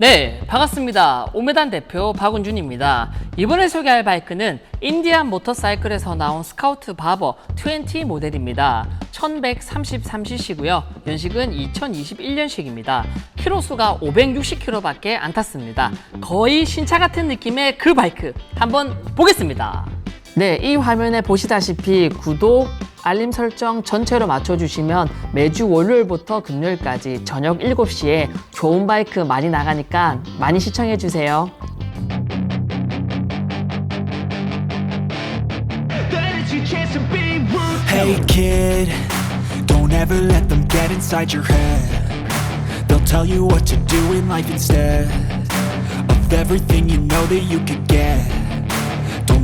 네, 반갑습니다. 오메단 대표 박은준입니다. 이번에 소개할 바이크는 인디안 모터사이클에서 나온 스카우트 바버 20 모델입니다. 1133cc고요. 연식은 2021년식입니다. 키로수가 560km밖에 안 탔습니다. 거의 신차 같은 느낌의 그 바이크 한번 보겠습니다. 네, 이 화면에 보시다시피 구독, 알림 설정 전체로 맞춰주시면 매주 월요일부터 금요일까지 저녁 7시에 좋은 바이크 많이 나가니까 많이 시청해주세요. Hey kid, don't ever let them get inside your head. They'll tell you what to do in life instead of everything you know that you could get.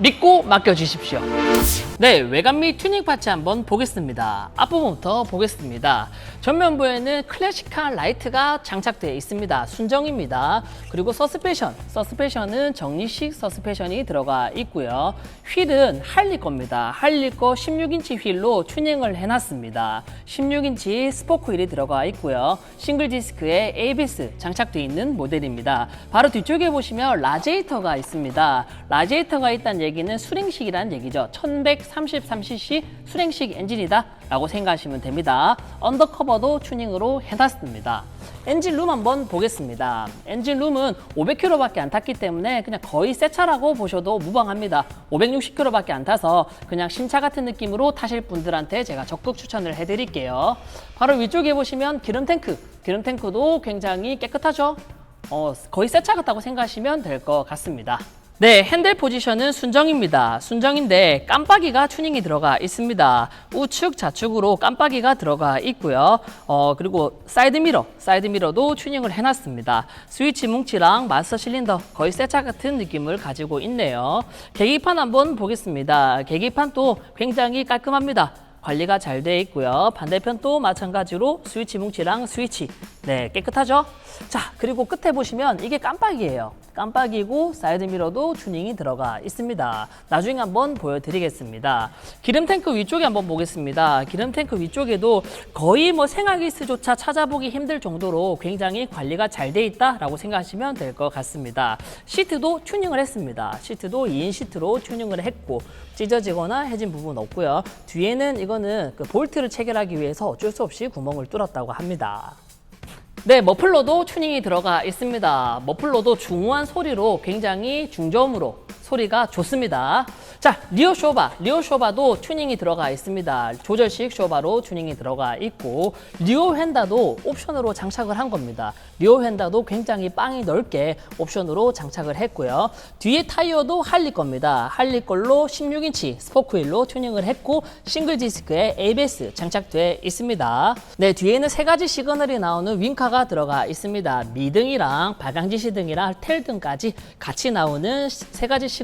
믿고 맡겨주십시오. 네, 외관 및 튜닝 파츠 한번 보겠습니다. 앞부분부터 보겠습니다. 전면부에는 클래식한 라이트가 장착되어 있습니다. 순정입니다. 그리고 서스펜션, 서스펜션은 정리식 서스펜션이 들어가 있고요. 휠은 할리 겁니다. 할리 거 16인치 휠로 튜닝을 해놨습니다. 16인치 스포크 휠이 들어가 있고요. 싱글 디스크에 ABS 장착되어 있는 모델입니다. 바로 뒤쪽에 보시면 라제이터가 있습니다. 라제이터가 있다는 얘기 는 수랭식이라는 얘기죠. 1133cc 수랭식 엔진이다 라고 생각하시면 됩니다. 언더커버도 튜닝으로 해놨습니다. 엔진룸 한번 보겠습니다. 엔진룸은 500km밖에 안 탔기 때문에 그냥 거의 새 차라고 보셔도 무방합니다. 560km밖에 안 타서 그냥 신차 같은 느낌으로 타실 분들한테 제가 적극 추천을 해드릴게요. 바로 위쪽에 보시면 기름 탱크, 기름 탱크도 굉장히 깨끗하죠. 어, 거의 새 차 같다고 생각하시면 될 것 같습니다. 네, 핸들 포지션은 순정입니다. 순정인데 깜빡이가 튜닝이 들어가 있습니다. 우측, 좌측으로 깜빡이가 들어가 있고요. 어, 그리고 사이드 미러, 사이드 미러도 튜닝을 해놨습니다. 스위치 뭉치랑 마스터 실린더 거의 새차 같은 느낌을 가지고 있네요. 계기판 한번 보겠습니다. 계기판도 굉장히 깔끔합니다. 관리가 잘 되어 있고요. 반대편도 마찬가지로 스위치 뭉치랑 스위치. 네, 깨끗하죠? 자, 그리고 끝에 보시면 이게 깜빡이에요. 깜빡이고 사이드 미러도 튜닝이 들어가 있습니다. 나중에 한번 보여드리겠습니다. 기름 탱크 위쪽에 한번 보겠습니다. 기름 탱크 위쪽에도 거의 뭐 생활기스조차 찾아보기 힘들 정도로 굉장히 관리가 잘 돼 있다라고 생각하시면 될 것 같습니다. 시트도 튜닝을 했습니다. 시트도 2인 시트로 튜닝을 했고 찢어지거나 해진 부분 없고요. 뒤에는 이거는 그 볼트를 체결하기 위해서 어쩔 수 없이 구멍을 뚫었다고 합니다. 네, 머플러도 튜닝이 들어가 있습니다. 머플러도 중후한 소리로 굉장히 중저음으로 소리가 좋습니다. 자, 리어 쇼바, 리어 쇼바도 튜닝이 들어가 있습니다. 조절식 쇼바로 튜닝이 들어가 있고 리어 휀다도 옵션으로 장착을 한 겁니다. 리어 휀다도 굉장히 빵이 넓게 옵션으로 장착을 했고요. 뒤에 타이어도 할리 겁니다. 할리 걸로 16인치 스포크 휠로 튜닝을 했고 싱글 디스크에 ABS 장착되어 있습니다. 네, 뒤에는 세 가지 시그널이 나오는 윙카가 들어가 있습니다. 미등이랑 발광 지시등이랑 텔등까지 같이 나오는 세 가지 시그널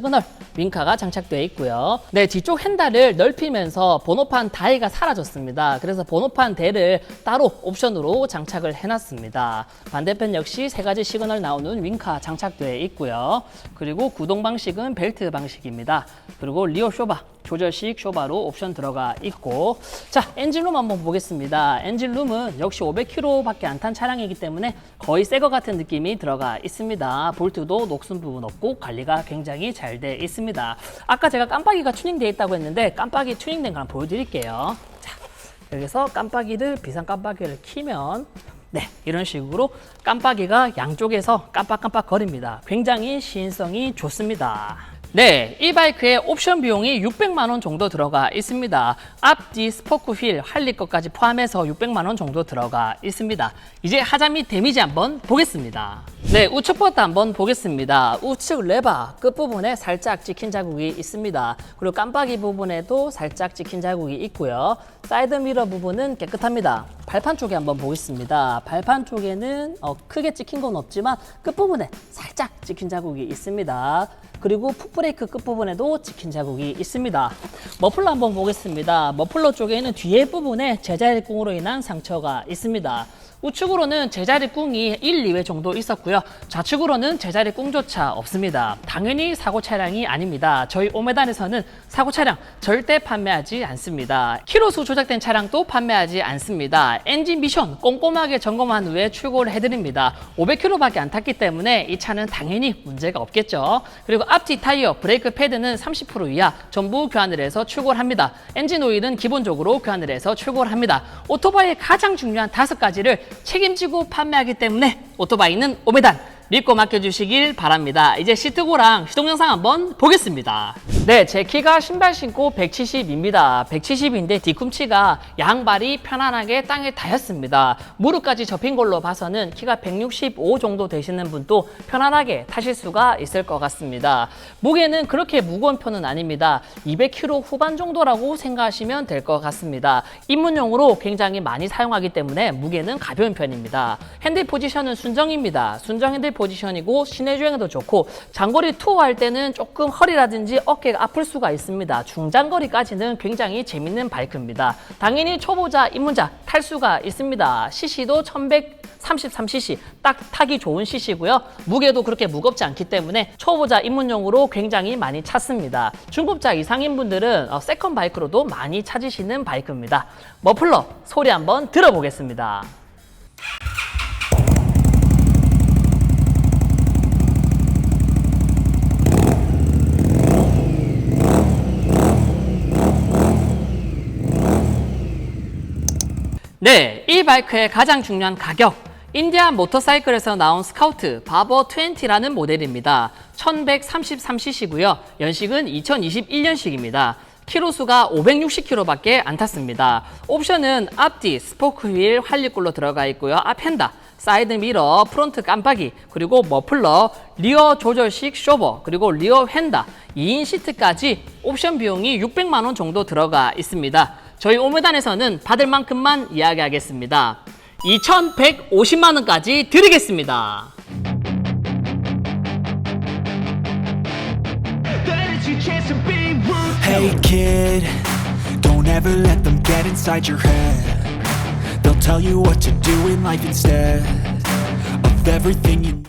윙카가 장착되어 있고요. 네, 뒤쪽 핸달을 넓히면서 번호판 다이가 사라졌습니다. 그래서 번호판 대를 따로 옵션으로 장착을 해놨습니다. 반대편 역시 세 가지 시그널 나오는 윙카 장착되어 있고요. 그리고 구동 방식은 벨트 방식입니다. 그리고 리어 쇼바 조절식 쇼바로 옵션 들어가 있고 자 엔진룸 한번 보겠습니다 엔진룸은 역시 500km밖에 안 탄 차량이기 때문에 거의 새것 같은 느낌이 들어가 있습니다 볼트도 녹슨 부분 없고 관리가 굉장히 잘돼 있습니다 아까 제가 깜빡이가 튜닝되어 있다고 했는데 깜빡이 튜닝된 거 한번 보여드릴게요 자 여기서 깜빡이를 비상 깜빡이를 키면 네, 이런 식으로 깜빡이가 양쪽에서 깜빡깜빡 거립니다. 굉장히 시인성이 좋습니다. 네, 이 바이크의 옵션 비용이 600만 원 정도 들어가 있습니다. 앞뒤 스포크 휠 할리 것까지 포함해서 600만 원 정도 들어가 있습니다. 이제 하자 및 데미지 한번 보겠습니다. 네, 우측 버튼 한번 보겠습니다. 우측 레바 끝부분에 살짝 찍힌 자국이 있습니다. 그리고 깜빡이 부분에도 살짝 찍힌 자국이 있고요. 사이드 미러 부분은 깨끗합니다. 발판 쪽에 한번 보겠습니다. 발판 쪽에는 어, 크게 찍힌 건 없지만 끝부분에 살짝 찍힌 자국이 있습니다. 그리고 풋브레이크 끝부분에도 찍힌 자국이 있습니다. 머플러 한번 보겠습니다. 머플러 쪽에는 뒤에 부분에 제자리 꿍으로 인한 상처가 있습니다. 우측으로는 제자리 꿍이 1, 2회 정도 있었고요. 좌측으로는 제자리 꿍조차 없습니다. 당연히 사고 차량이 아닙니다. 저희 오메단에서는 사고 차량 절대 판매하지 않습니다. 키로수 조작된 차량도 판매하지 않습니다. 엔진 미션 꼼꼼하게 점검한 후에 출고를 해드립니다. 500km밖에 안 탔기 때문에 이 차는 당연히 문제가 없겠죠. 그리고 앞뒤 타이어, 브레이크 패드는 30% 이하 전부 교환을 해서 출고를 합니다. 엔진 오일은 기본적으로 교환을 해서 출고를 합니다. 오토바이의 가장 중요한 다섯 가지를 책임지고 판매하기 때문에 오토바이는 오메단 믿고 맡겨주시길 바랍니다. 이제 시트고랑 시동 영상 한번 보겠습니다. 네, 제 키가 신발 신고 170입니다. 170인데 뒤꿈치가 양발이 편안하게 땅에 닿였습니다. 무릎까지 접힌 걸로 봐서는 키가 165 정도 되시는 분도 편안하게 타실 수가 있을 것 같습니다. 무게는 그렇게 무거운 편은 아닙니다. 200kg 후반 정도라고 생각하시면 될 것 같습니다. 입문용으로 굉장히 많이 사용하기 때문에 무게는 가벼운 편입니다. 핸들 포지션은 순정입니다. 순정 핸들 포지션이고 시내 주행에도 좋고 장거리 투어할 때는 조금 허리라든지 어깨가 아플 수가 있습니다. 중장거리까지는 굉장히 재밌는 바이크입니다. 당연히 초보자, 입문자 탈 수가 있습니다. CC도 1133cc 딱 타기 좋은 CC고요. 무게도 그렇게 무겁지 않기 때문에 초보자 입문용으로 굉장히 많이 찾습니다. 중급자 이상인 분들은 어, 세컨 바이크로도 많이 찾으시는 바이크입니다. 머플러 소리 한번 들어보겠습니다. 네, 이 바이크의 가장 중요한 가격. 인디안 모터사이클에서 나온 스카우트 바버 20라는 모델입니다. 1133cc고요. 연식은 2021년식입니다. 키로수가 560km밖에 안 탔습니다. 옵션은 앞뒤 스포크 휠 활리꿀로 들어가 있고요. 앞 핸다, 사이드 미러, 프론트 깜빡이, 그리고 머플러, 리어 조절식 쇼버, 그리고 리어 휀다, 2인 시트까지 옵션 비용이 600만 원 정도 들어가 있습니다. 저희 오메단에서는 받을 만큼만 이야기하겠습니다. 2,150만 원까지 드리겠습니다.